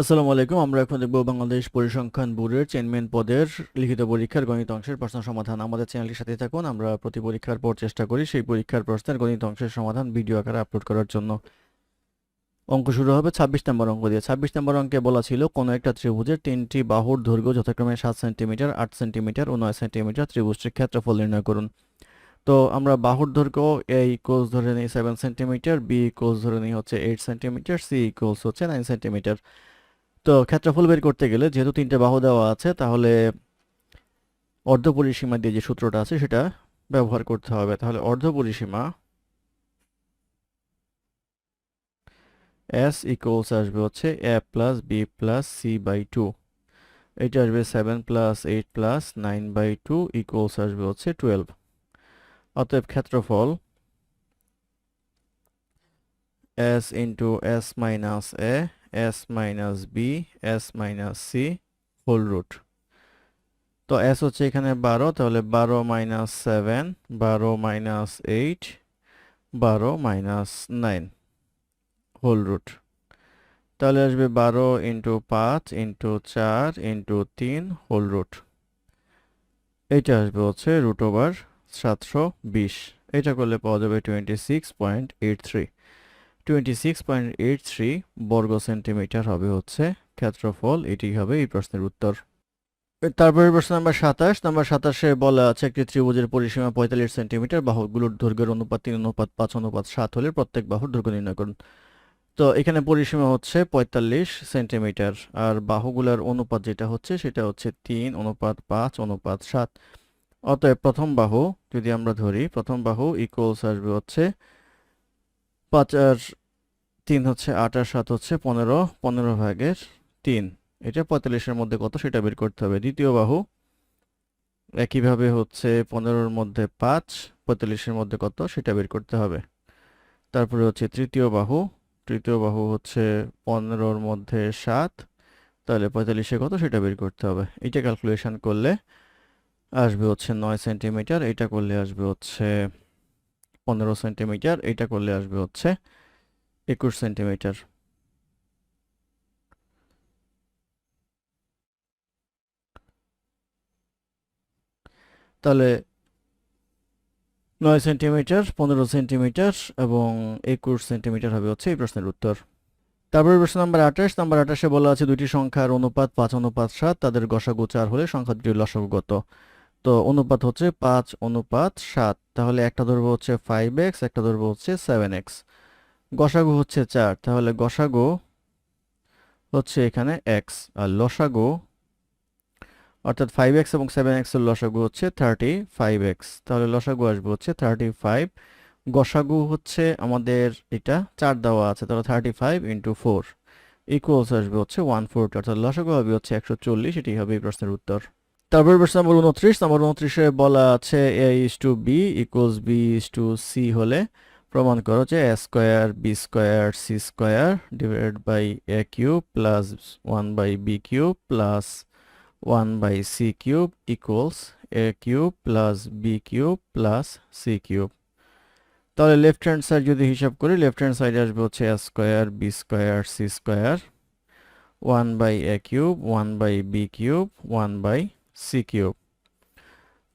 আসসালামু আলাইকুম, আমরা এখন দেখব বাংলাদেশ পরিসংখ্যান ব্যুরোর চেয়ারম্যান পদের লিখিত পরীক্ষার গণিত অংশের প্রশ্ন সমাধান। আমাদের চ্যানেলটির সাথে থাকুন, আমরা প্রতি পরীক্ষার পর চেষ্টা করি সেই পরীক্ষার প্রশ্নের গণিত অংশের সমাধান ভিডিও আকারে আপলোড করার জন্য। অঙ্ক শুরু হবে ছাব্বিশ নম্বর অঙ্ক দিয়ে। ছাব্বিশ নম্বর অঙ্কে বলা ছিল, কোনো একটা ত্রিভুজের তিনটি বাহুর দৈর্ঘ্য যথাক্রমে সাত সেন্টিমিটার, আট সেন্টিমিটার ও নয় সেন্টিমিটার ত্রিভুজটির ক্ষেত্রফল নির্ণয় করুন। তো আমরা বাহুর দৈর্ঘ্য এ ইকোলস ধরে নিই সেভেন সেন্টিমিটার বি ইকোলস ধরে নিই হচ্ছে এইট সেন্টিমিটার সি ইকোলস হচ্ছে নাইন সেন্টিমিটার। তো ক্ষেত্রফল বের করতে গেলে যেহেতু তিনটে বাহু দেওয়া আছে, তাহলে অর্ধ পরিসীমা দিয়ে যে সূত্রটা আছে সেটা ব্যবহার করতে হবে। তাহলে অর্ধ পরিসীমা এস ইকুয়ালস আসবে হচ্ছে A plus B plus C by two এটা আসবে seven plus eight plus nine by two equals আসবে হচ্ছে টুয়েলভ অতএব ক্ষেত্রফল S into S minus A s minus B S minus C whole root তো s হচ্ছে এখানে বারো, তাহলে বারো মাইনাস সেভেন বারো মাইনাস এইট বারো মাইনাস নাইন হোল রুট তাহলে আসবে বারো ইন্টু পাঁচ ইন্টু চার ইন্টু তিন হোল রুট এইটা আসবে হচ্ছে রুট ওভার সাতশো বিশ। এটা করলে পাওয়া যাবে twenty six point eight three twenty six point eight three বর্গ সেন্টিমিটার হবে হচ্ছে ক্ষেত্রফল এটি হবে এই প্রশ্নের উত্তর। তারপরে প্রশ্ন নাম্বার সাতাশ। নাম্বার সাতাশে বলা আছে, একটি ত্রিভুজের পরিসীমা পঁয়তাল্লিশ সেন্টিমিটার, বাহুগুলোর দৈর্ঘ্যের অনুপাত তিন, অনুপাত পাঁচ, অনুপাত সাত হলে প্রত্যেক বাহুর দৈর্ঘ্য নির্ণয় করুন। তো এখানে পরিসীমা হচ্ছে পঁয়তাল্লিশ সেন্টিমিটার, আর বাহুগুলোর অনুপাত যেটা হচ্ছে সেটা হচ্ছে তিন, অনুপাত পাঁচ, অনুপাত সাত। অতএব প্রথম বাহু যদি আমরা ধরি, প্রথম বাহু ইকুয়ালস আসবে হচ্ছে পাঁচ আর তিন হচ্ছে আট আর সাত হচ্ছে পনেরো। পনেরো ভাগের তিন। এটা পঁয়তাল্লিশের মধ্যে কত? সেটা বের করতে হবে। দ্বিতীয় বাহু একইভাবে হচ্ছে পনেরোর মধ্যে পাঁচ, পঁয়তাল্লিশের মধ্যে কত? সেটা বের করতে হবে। তারপরে হচ্ছে তৃতীয় বাহু। তৃতীয় বাহু হচ্ছে পনেরোর মধ্যে সাত। তাহলে পঁয়তাল্লিশে কত? সেটা বের করতে হবে। এটা ক্যালকুলেশন করলে আসবে হচ্ছে নয় সেন্টিমিটার এটা করলে আসবে হচ্ছে পনেরো সেন্টিমিটার, এটা করলে আসবে হচ্ছে একুশ সেন্টিমিটার। তাহলে নয় সেন্টিমিটার, পনেরো সেন্টিমিটার এবং একুশ সেন্টিমিটার হবে হচ্ছে এই প্রশ্নের উত্তর। তারপরে প্রশ্ন নাম্বার আঠাশ, নাম্বার আঠাশে বলা আছে দুটি সংখ্যার অনুপাত পাঁচ, অনুপাত সাত, তাদের গসাগু চার হলে সংখ্যা দুটির লসাগু তো অনুপাত হচ্ছে পাঁচ অনুপাত সাত। তাহলে একটা ধরবো হচ্ছে ফাইভ এক্স একটা ধরবো হচ্ছে সেভেন এক্স গসাগু হচ্ছে চার, তাহলে গসাগু হচ্ছে এখানে এক্স আর লসাগু, অর্থাৎ ফাইভ এক্স এবং সেভেন এক্সের লসাগু হচ্ছে থার্টি ফাইভ এক্স তাহলে লসাগু আসবে হচ্ছে থার্টি ফাইভ গসাগু হচ্ছে আমাদের এটা চার দেওয়া আছে, তাহলে thirty five into four equals আসবে হচ্ছে ওয়ান ফোরটি অর্থাৎ লসাগু হবে হচ্ছে একশো চল্লিশ এটি হবে এই প্রশ্নের উত্তর। তারপর প্রশ্ন নম্বর উনত্রিশ। নম্বর উনত্রিশে বলা আছে A is to B equals B is to C হলে প্রমাণ করো যে A square B square C square divided by A cube plus one by B cube plus one by C cube equals A cube plus B cube plus C cube তাহলে left hand side যদি হিসাব করি left hand সাইডে আসবে হচ্ছে A square B square C square one by A cube one by B cube one by C cube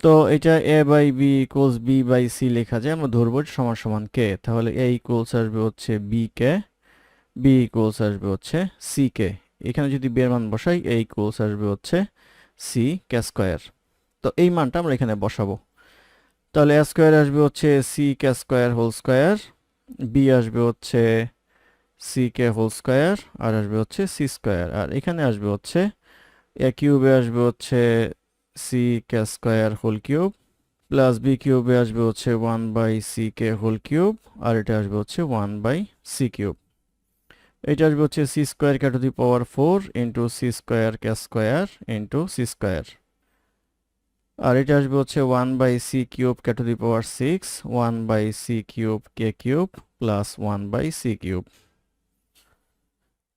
তো এটা A by B equals B by C লেখা যায়, আমরা ধরবো সমান সমান কে। তাহলে এ ইকুয়ালস আসবে হচ্ছে বি কে, বি ইকুয়ালস আসবে হচ্ছে সি কে। এখানে যদি বি এর মান বসাই, এ ইকুয়ালস আসবে হচ্ছে সি কে স্কোয়ার। তো এই মানটা আমরা এখানে বসাবো। তাহলে এ স্কোয়ার আসবে হচ্ছে C K square whole square B আসবে হচ্ছে সি কে হোল স্কোয়ার, আর আসবে হচ্ছে সি স্কোয়ার। আর এখানে আসবে হচ্ছে এ কিউবে আসবে হচ্ছে C K square whole cube plus B কিউবে আসবে হচ্ছে one by C K whole cube আর এটা আসবে হচ্ছে ওয়ান বাই সি কিউব এটা আসবে হচ্ছে C square K to the power four into C square K square into C square আর এটা আসবে হচ্ছে one by C cube K to the power six one by C cube K cube plus one by C cube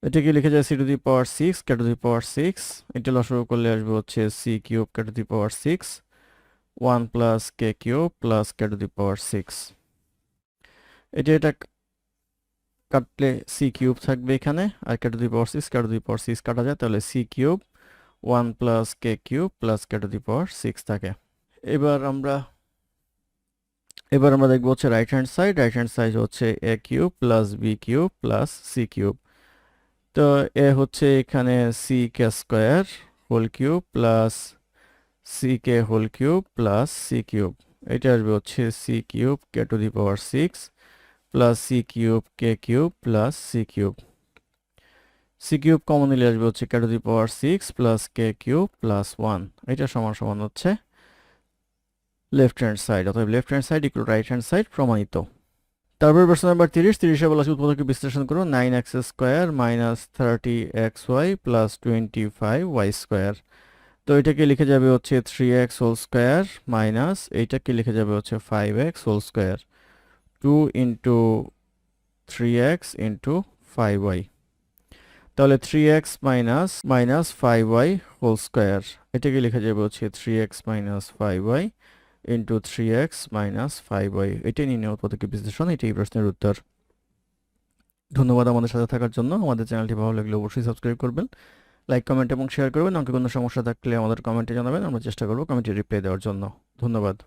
এটাকে লিখে যায় C to the power six K to the power six এটা লসাগু করলে আসবে হচ্ছে C cube K to the power six one plus K cube plus K to the power six এটা এটা কাটলে সি কিউব থাকবে এখানে, আর K to the power six K to the power six কাটা যায়, তাহলে C cube one plus K cube plus K to the power six থাকে। এবার আমরা এবার আমরা দেখব হচ্ছে right hand side right hand side হচ্ছে A cube plus B cube plus C cube তো এ হচ্ছে এখানে C K square whole cube plus C K whole cube plus C cube এটা আসবে হচ্ছে C cube K to the power six plus C cube K cube plus C cube C cube common নিলে আসবে হচ্ছে K to the power six plus K cube plus one এটা সমান সমান হচ্ছে লেফট হ্যান্ড সাইড অথবা left hand side equal right hand side প্রমাণিত। তারপর প্রশ্ন নাম্বার তিরিশ, তিরিশে বলা আছে উৎপাদকে বিশ্লেষণ করো nine X square minus thirty X Y plus twenty five Y square তো এটাকে লিখে যাবে হচ্ছে three X whole square minus এইটাকে লিখে যাবে হচ্ছে five X whole square two into three X into five Y তাহলে three X minus minus five Y whole square এটাকে লিখে যাবে হচ্ছে three X minus five Y into three X minus five Y এটাই নির্ণয় পদক্ষেপ বিশ্লেষণ, এটাই প্রশ্নের উত্তর। ধন্যবাদ আমাদের সাথে থাকার জন্য। আমাদের চ্যানেলটি ভালো লাগলে অবশ্যই সাবস্ক্রাইব করবেন, লাইক, কমেন্ট এবং শেয়ার করবেন। আমাকে কোনো সমস্যা থাকলে আমাদের কমেন্টে জানাবেন, আমরা চেষ্টা করব কমেন্টে রিপ্লাই দেওয়ার জন্য। ধন্যবাদ।